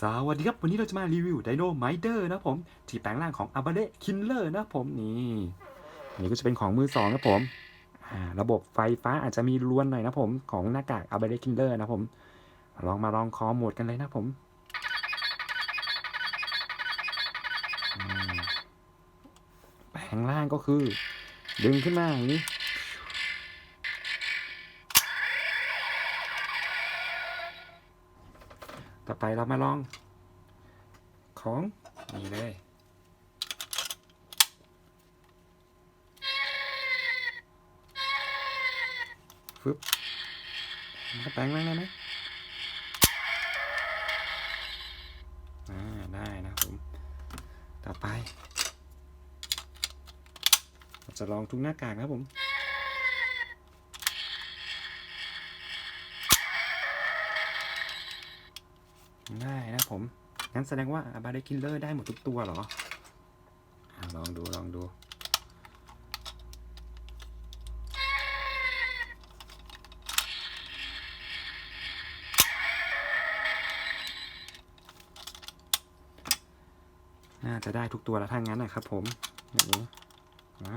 สวัสดีครับวันนี้เราจะมารีวิวไดโนไมเดอร์นะผมที่แปลงร่างของอาบาเ e คินเลอร์นะผมนี่นนี้ก็จะเป็นของมือสองนะผมระบบไฟฟ้าอาจจะมีรวนหน่อยนะผมของหน้ากากอาบาเ e คินเลอร์นะผม ลองมาลองคอโหมดกันเลยนะผมอืมแปลงร่างก็คือ ดึงขึ้นมาอย่างนี้ ต่อไปเรามาลอง ของนี่เลย ฟึบมันแปลงร่างได้ไหมอ่า ได้นะผม ต่อไปเราจะลองทุกหน้ากากนะครับผม ได้นะผม งั้นแสดงว่าบาร์เดคิลเลอร์ได้หมดทุกตัวเหรออลองดู ลองดู น่าจะได้ทุกตัวแล้วถ้างั้นนะครับผมแบบนี้นะ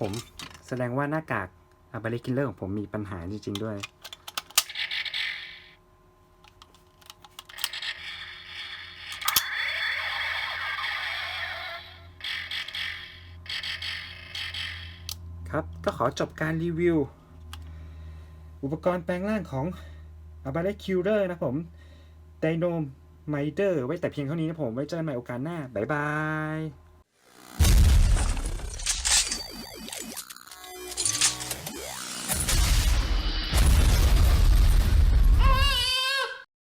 ผมแสดงว่าหน้ากากอาบาเ e คิลเลอร์ของผมมีปัญหาจริง ๆ ด้วย ครับ ก็ขอจบการรีวิว อุปกรณ์แปลงร่างของ a b a l e k i l l e r นะผม d y n o m i d e r ไว้แต่เพียงเท่านี้นะผม ไว้เจอกันใหม่โอกาสหน้า บ๊ายบาย